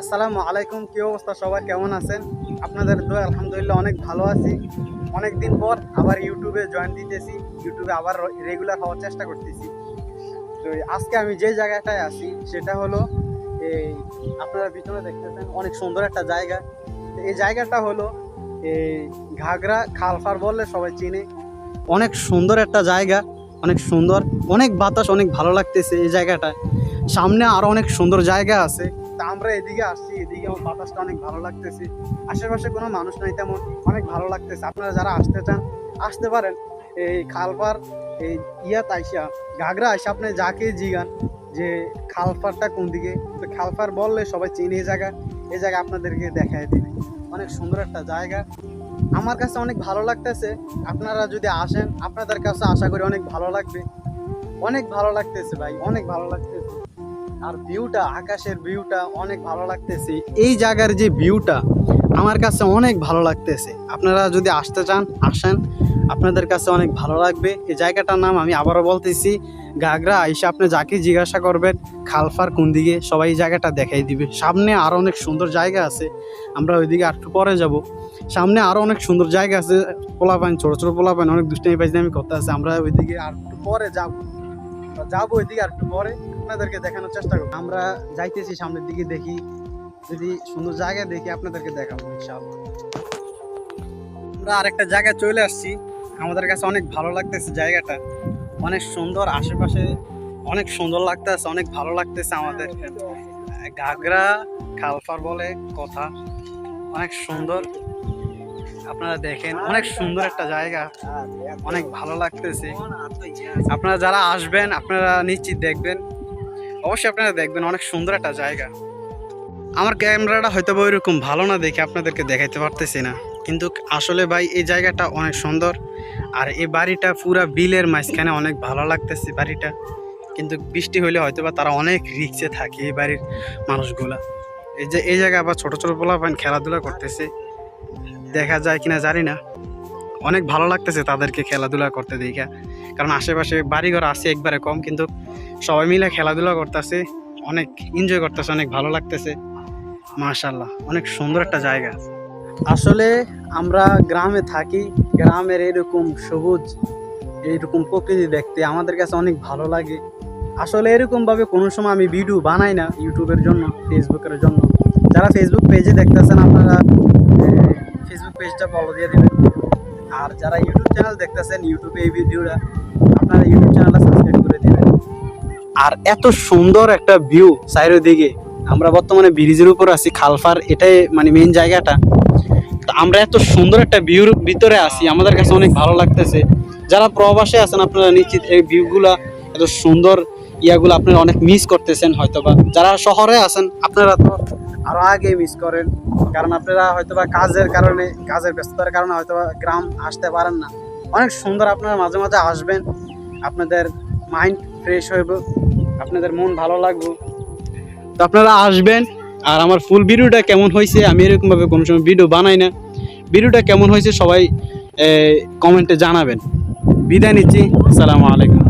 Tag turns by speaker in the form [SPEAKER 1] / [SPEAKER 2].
[SPEAKER 1] আসসালামু আলাইকুম, কী অবস্থা সবার? কেমন আছেন? আপনাদের তো আলহামদুলিল্লাহ, অনেক ভালো আছি। অনেক দিন পর আবার ইউটিউবে জয়েন দিতেছি। ইউটিউবে আবার রেগুলার হওয়ার চেষ্টা করতেছি। তো আজকে আমি যে জায়গাটায় আছি, সেটা হলো এই আপনারা পিছনে দেখতেছেন, অনেক সুন্দর একটা জায়গা। এই জায়গাটা হলো এই ঘাগরা খালফার বললে সবাই চিনে। অনেক সুন্দর একটা জায়গা, অনেক সুন্দর, অনেক বাতাস, অনেক ভালো লাগতেছে এই জায়গাটা সামনে আরও অনেক সুন্দর জায়গা আছে। তা আমরা এদিকে আসছি, এদিকে আমার বাতাসটা অনেক ভালো লাগতেছে। আশেপাশে কোনো মানুষ নাই তেমন, অনেক ভালো লাগতেছে। আপনারা যারা আসতে চান, আসতে পারেন। এই খালপার, এই ইয়া তাইসা, ঘাগরা আসে আপনি যাকে জিগান যে খালপারটা কোন দিকে। তো খালপার বললে সবাই চিনে এই জায়গা এই জায়গা আপনাদেরকে দেখায় দিবে অনেক সুন্দর একটা জায়গা। আমার কাছে অনেক ভালো লাগতেছে। আপনারা যদি আসেন, আপনাদের কাছে আশা করি অনেক ভালো লাগবে। অনেক ভালো লাগতেছে ভাই, অনেক ভালো লাগতেছে। আর ভিউটা আকাশের ভিউটা অনেক ভালো লাগতেছে। এই জায়গার যে ভিউটা আমার কাছে অনেক ভালো লাগতেছে। আপনারা যদি আসতে চান, আসেন। আপনাদের কাছে অনেক ভালো লাগবে। এই জায়গাটার নাম আমি আবারও বলতেছি গাগরা আইসা আপনি যাকে জিজ্ঞাসা করবেন, খালফার কোন দিকে, সবাই জায়গাটা দেখাই দিবে। সামনে আরও অনেক সুন্দর জায়গা আছে। আমরা ওইদিকে আর পরে যাব। সামনে আরও অনেক সুন্দর জায়গা আছে। পোলাপাইন, ছোটো ছোটো পোলাপাইন, অনেক দুষ্টামি পাইজনামি করতে আছে। আমরা ওইদিকে আর একটু পরে যাব। যাব ওইদিকে আর একটু পরে। আপনাদেরকে দেখানোর চেষ্টা করব। আমরা যাইতেছি সামনের দিকে দেখি, যদি সুন্দর জায়গা দেখি আপনাদেরকে দেখাবো ইনশাআল্লাহ। আমরা আরেকটা জায়গায় চলে আসছি। আমাদের কাছে অনেক ভালো লাগতেছে জায়গাটা। অনেক সুন্দর, আশেপাশে অনেক সুন্দর লাগতেছে, অনেক ভালো লাগতেছে আমাদের। ঘাগরা, খালফার বলে কথা। অনেক সুন্দর। আপনারা দেখেন, অনেক সুন্দর একটা জায়গা। অনেক ভালো লাগতেছে। আপনারা যারা আসবেন, আপনারা নিশ্চিত দেখবেন। অবশ্যই আপনারা দেখবেন, অনেক সুন্দর একটা জায়গা। আমার ক্যামেরাটা হয়তো বা ওইরকম ভালো না দেখে আপনাদেরকে দেখাইতে পারতেছি না। কিন্তু আসলে ভাই, এই জায়গাটা অনেক সুন্দর। আর এই বাড়িটা পুরা বিলের মাঝখানে অনেক ভালো লাগতেছে বাড়িটা। কিন্তু বৃষ্টি হলে হয়তো বা তারা অনেক রিক্সে থাকে এই বাড়ির মানুষগুলা। এই যে, এই জায়গায় আবার ছোটো ছোটো পোলাপান খেলাধুলা করতেছে। দেখা যায় কিনা জানি না। অনেক ভালো লাগতেছে তাদেরকে খেলাধুলা করতে দেখা। কারণ আশেপাশে বাড়িঘর আছে একবারে কম, কিন্তু সবাই মিলে খেলাধুলা করতেছে, অনেক এনজয় করতেছে, অনেক ভালো লাগতেছে। মাশাল্লাহ অনেক সুন্দর একটা জায়গা আসলে আমরা গ্রামে থাকি, গ্রামের এরকম সবুজ এইরকম প্রকৃতি দেখতে আমাদের কাছে অনেক ভালো লাগে। আসলে এরকমভাবে কোনো সময় আমি ভিডিও বানাই না ইউটিউবের জন্য ফেসবুকের জন্য। যারা ফেসবুক পেজে দেখতেছেন, আপনারা ফেসবুক পেজটা ফলো দিয়ে দেবেন। আর যারা ইউটিউব চ্যানেল দেখতেছেন ইউটিউবে এই ভিডিওটা আপনারা ইউটিউব চ্যানেলটা সাবস্ক্রাইব আর এত সুন্দর একটা ভিউ চারিদিকে। আমরা বর্তমানে ব্রিজের উপর আছি, খালফার, এটাই মানে মেন জায়গাটা। তো আমরা এত সুন্দর একটা ভিউর ভিতরে আছি, আমাদের কাছে অনেক ভালো লাগতেছে। যারা প্রবাসে আছেন আপনারা নিশ্চিত এই ভিউগুলা এত সুন্দর ইয়াগুলো আপনারা অনেক মিস করতেছেন হয়তোবা। যারা শহরে আছেন, আপনারা তো আরও আগে মিস করেন, কারণ আপনারা হয়তোবা কাজের কারণে, কাজের ব্যস্ততার কারণে হয়তোবা গ্রাম আসতে পারেন না। অনেক সুন্দর আপনারা মাঝে মাঝে আসবেন, আপনাদের মাইন্ড ফ্রেশ হইব। আপনাদের মন ভালো লাগবে। তো আপনারা আসবেন, আর আমার ফুল ভিডিওটা কেমন হয়েছে, আমি এরকমভাবে কোনো সময় ভিডিও বানাই না। ভিডিওটা কেমন হয়েছে সবাই কমেন্টে জানাবেন। বিদায় নিচ্ছি, আসসালামু আলাইকুম।